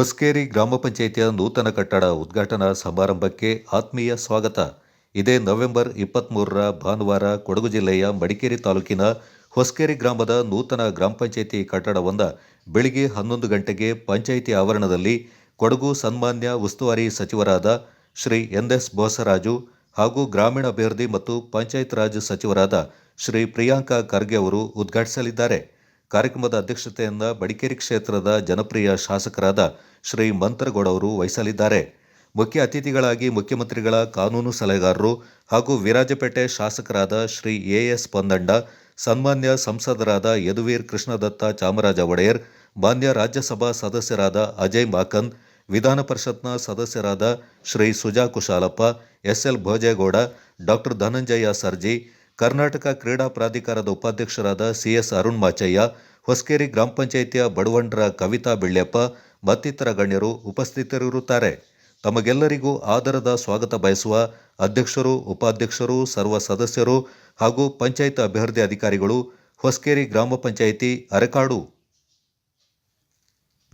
ಹೊಸಕೇರಿ ಗ್ರಾಮ ಪಂಚಾಯಿತಿಯ ನೂತನ ಕಟ್ಟಡ ಉದ್ಘಾಟನಾ ಸಮಾರಂಭಕ್ಕೆ ಆತ್ಮೀಯ ಸ್ವಾಗತ. ಇದೇ ನವೆಂಬರ್ ಇಪ್ಪತ್ತ್ಮೂರರ ಭಾನುವಾರ ಕೊಡಗು ಜಿಲ್ಲೆಯ ಮಡಿಕೇರಿ ತಾಲೂಕಿನ ಹೊಸಕೇರಿ ಗ್ರಾಮದ ನೂತನ ಗ್ರಾಮ ಪಂಚಾಯಿತಿ ಕಟ್ಟಡವೊಂದ ಬೆಳಿಗ್ಗೆ ಹನ್ನೊಂದು ಗಂಟೆಗೆ ಪಂಚಾಯಿತಿ ಆವರಣದಲ್ಲಿ ಕೊಡಗು ಸನ್ಮಾನ್ಯ ಉಸ್ತುವಾರಿ ಸಚಿವರಾದ ಶ್ರೀ ಎನ್ ಎಸ್ ಬೋಸರಾಜು ಹಾಗೂ ಗ್ರಾಮೀಣಾಭಿವೃದ್ಧಿ ಮತ್ತು ಪಂಚಾಯತ್ ರಾಜ್ ಸಚಿವರಾದ ಶ್ರೀ ಪ್ರಿಯಾಂಕಾ ಖರ್ಗೆ ಅವರು ಉದ್ಘಾಟಿಸಲಿದ್ದಾರೆ. ಕಾರ್ಯಕ್ರಮದ ಅಧ್ಯಕ್ಷತೆಯನ್ನು ಬಡಿಕೇರಿ ಕ್ಷೇತ್ರದ ಜನಪ್ರಿಯ ಶಾಸಕರಾದ ಶ್ರೀ ಮಂತ್ರಗೌಡ ಅವರು ವಹಿಸಲಿದ್ದಾರೆ. ಮುಖ್ಯ ಅತಿಥಿಗಳಾಗಿ ಮುಖ್ಯಮಂತ್ರಿಗಳ ಕಾನೂನು ಸಲಹೆಗಾರರು ಹಾಗೂ ವಿರಾಜಪೇಟೆ ಶಾಸಕರಾದ ಶ್ರೀ ಎ ಎಸ್ ಪಂದಂಡ ಸನ್ಮಾನ್ಯ ಸಂಸದರಾದ ಯದುವೀರ್ ಕೃಷ್ಣದತ್ತ ಚಾಮರಾಜ ಒಡೆಯರ್, ಮಾನ್ಯ ರಾಜ್ಯಸಭಾ ಸದಸ್ಯರಾದ ಅಜಯ್ ಮಾಕನ್, ವಿಧಾನ ಪರಿಷತ್ನ ಸದಸ್ಯರಾದ ಶ್ರೀ ಸುಜಾ ಕುಶಾಲಪ್ಪ ಎಸ್ಎಲ್ ಭೋಜೇಗೌಡ, ಡಾಕ್ಟರ್ ಧನಂಜಯ ಸರ್ಜಿ ಕರ್ನಾಟಕ ಕ್ರೀಡಾ ಪ್ರಾಧಿಕಾರದ ಉಪಾಧ್ಯಕ್ಷರಾದ ಸಿಎಸ್ ಅರುಣ್ ಮಾಚಯ್ಯ, ಹೊಸಕೇರಿ ಗ್ರಾಮ ಪಂಚಾಯಿತಿಯ ಬಡವಂಡ್ರ ಕವಿತಾ ಬೆಳ್ಳಪ್ಪ ಮತ್ತಿತರ ಗಣ್ಯರು ಉಪಸ್ಥಿತರಿರುತ್ತಾರೆ. ತಮಗೆಲ್ಲರಿಗೂ ಆದರದ ಸ್ವಾಗತ ಬಯಸುವ ಅಧ್ಯಕ್ಷರು, ಉಪಾಧ್ಯಕ್ಷರು, ಸರ್ವ ಸದಸ್ಯರು ಹಾಗೂ ಪಂಚಾಯತ್ ಅಭಿವೃದ್ಧಿ ಅಧಿಕಾರಿಗಳು ಹೊಸಕೇರಿ ಗ್ರಾಮ ಪಂಚಾಯಿತಿ ಅರೆಕಾಡು.